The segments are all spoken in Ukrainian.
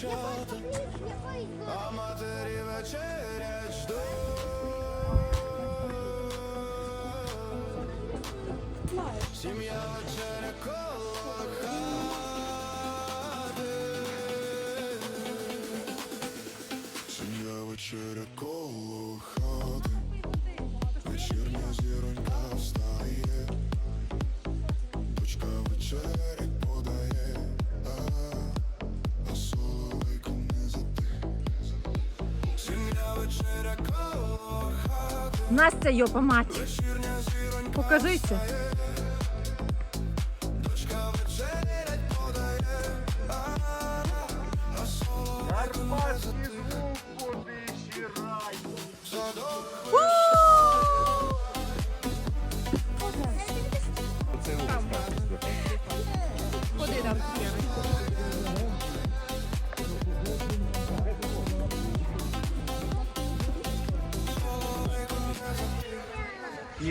дівчата, а матері вечерять ждуть. Сім'я вечеря Настя, йопа мать. Покажися. Дочка вечерять подає,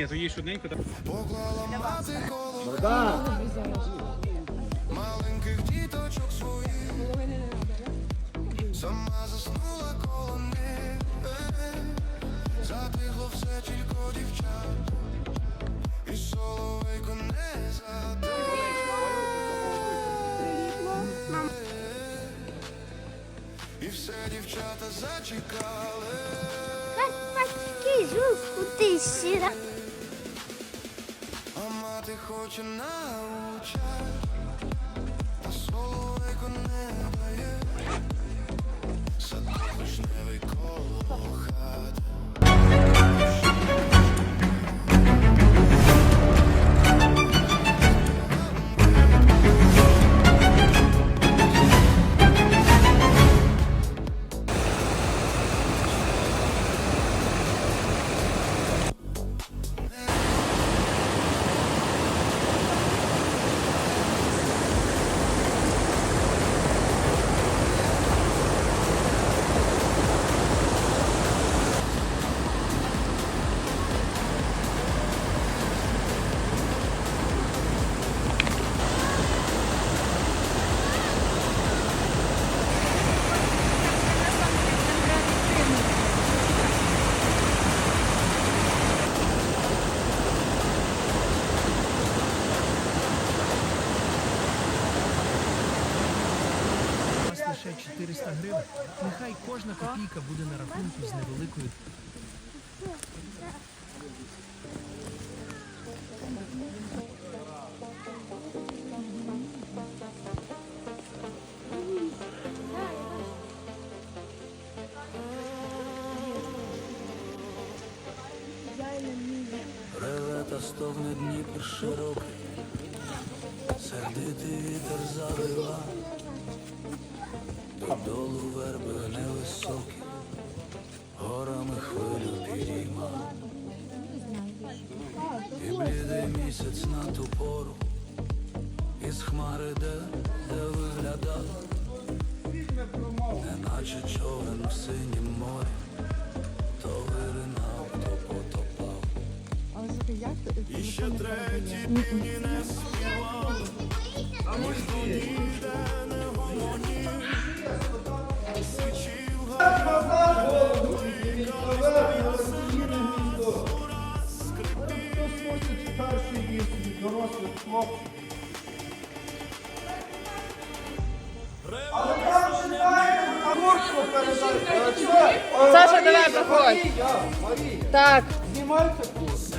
Ні, то є швиденько. так. поклала мати коло маленьких діточок своїх. Сама заснула коло них. Затихло все тільки дівчат. І соловейко не затих. І все дівчата зачекали. Жук, куди сіра. А хоче научать, а соловейко не дає. Садок коло хати. 400 гривень. Нехай кожна копійка буде на рахунку з невеликою Реве та стогне Дніпр широкий, сердитий вітер завива, додолу верби невисокі, горами хвилю підійма. І блідий місяць на ту пору, із хмари де, де виглядав, неначе човен в синім морі, ще треті півні не співали, ніхто ніде не гомонів. Свічі вгорі Саша, давай проходь. Так.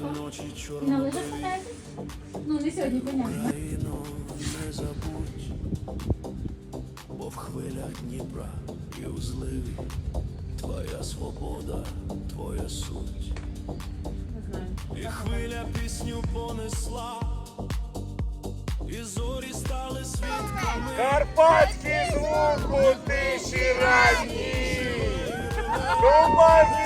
ночі На лижах катаєтесь? Ну, не сьогодні, понятно. не забудь, бо в хвилях Дніпра і у зливі твоя свобода, твоя суть. І хвиля пісню понесла, і зорі стали свідками. Карпатський звук у тиші ранній. Труба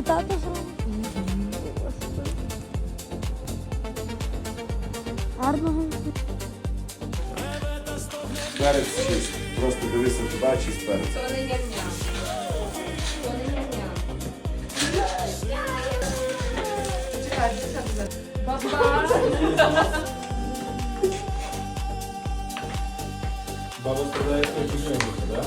Ззаді тато зробив. Гарного. Перець чист. Просто дивися туди, чист перець. То не ням-ням. То не ням-ням. Чекай, що це? Баба! Баба страдає той кишеньку, так?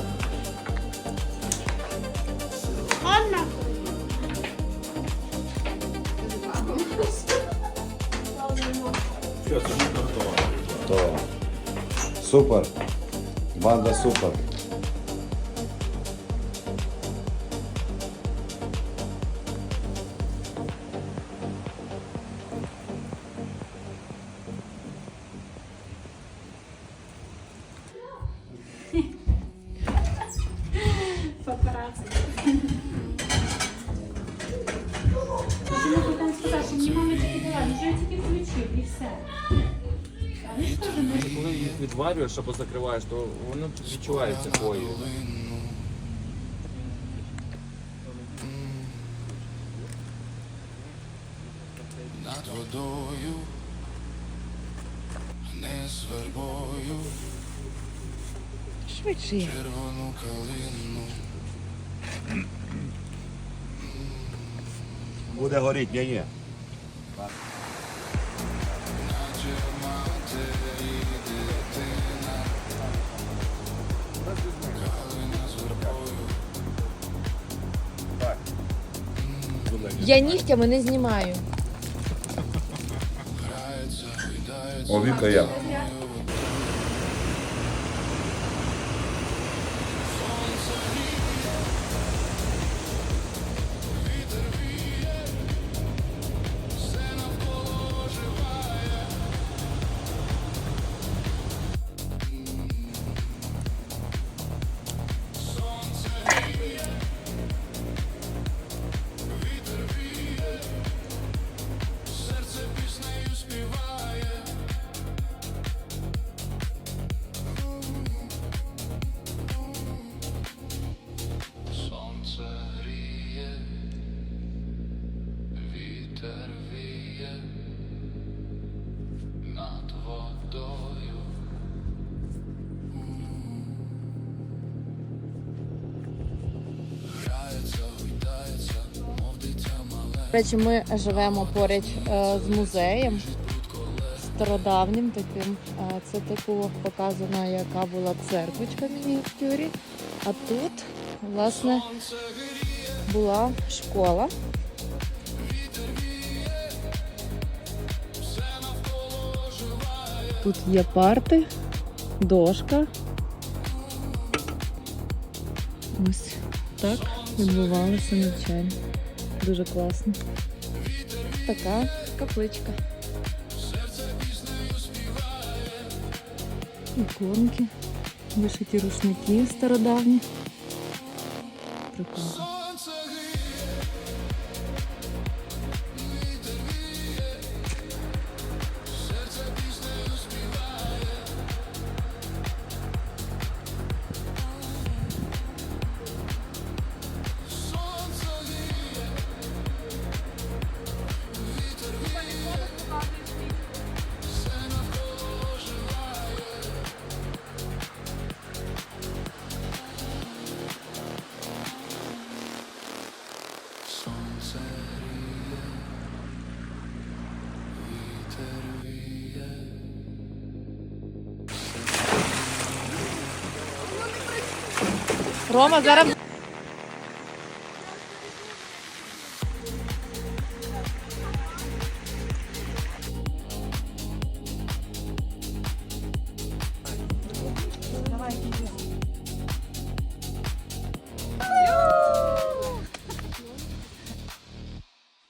Super. Banda super. Відварюєш або закриваєш, то воно відчувається хвоєю. над водою, не з вербою, Швидше. червону калину. Буде горіть, ні, ні. Наче матері Я нігтями не знімаю. О, Віка я. Вітер віє над водою. До речі, ми живемо поряд е, з музеєм стародавнім таким. Е, Це типу показано, яка була церквочка в мініатюрі. А тут, власне, була школа. Тут є парти, дошка. Ось так відбувалося навчання. Дуже класно. Така капличка. Іконки, вишиті рушники стародавні. Прикольно. Рома, зараз.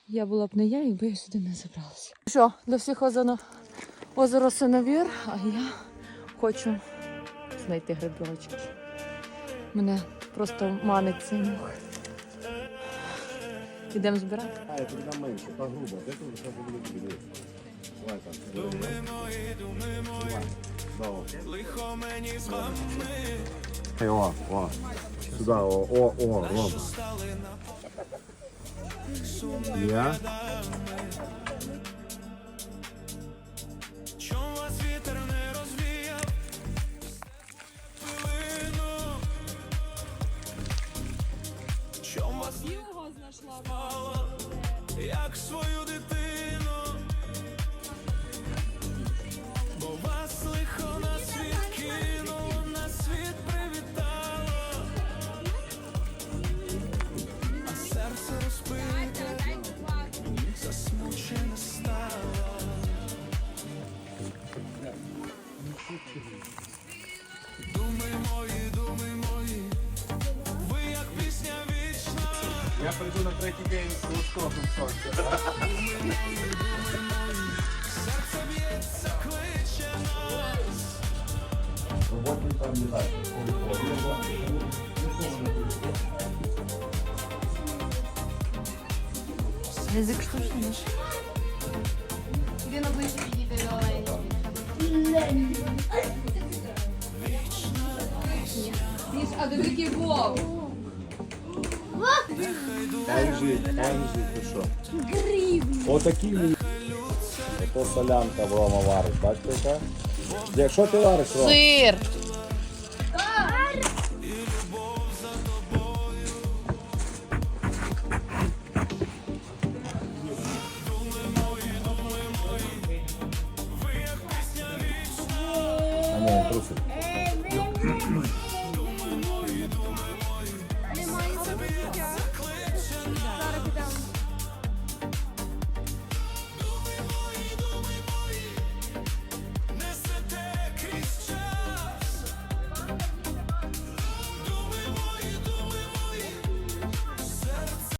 Я була б не я, якби я сюди не забралася. Що, для всіх озеро, озеро Синовір, а я хочу знайти грибочки. Мене просто манить цей мух. Ідемо збирати. А, это тогда меньше, погрубо. Это уже сейчас будет бери. Давай там. Давай. О, о. Сюда, о, о, о, Ром. Я? Чом вас вітер не розвіяв знайшла як свою дитину? На третій день з лоскотом сонця. Серце б'ється, кличе нас. Язик штучний. Він обличчя до Олені. Ніж, а де такий вов? Енжі, Енжі, ти що? Отакі мені. Ото солянка в Рома варить, бачите яка? Як що ти вариш, Ром? Сир! А ні, трусик.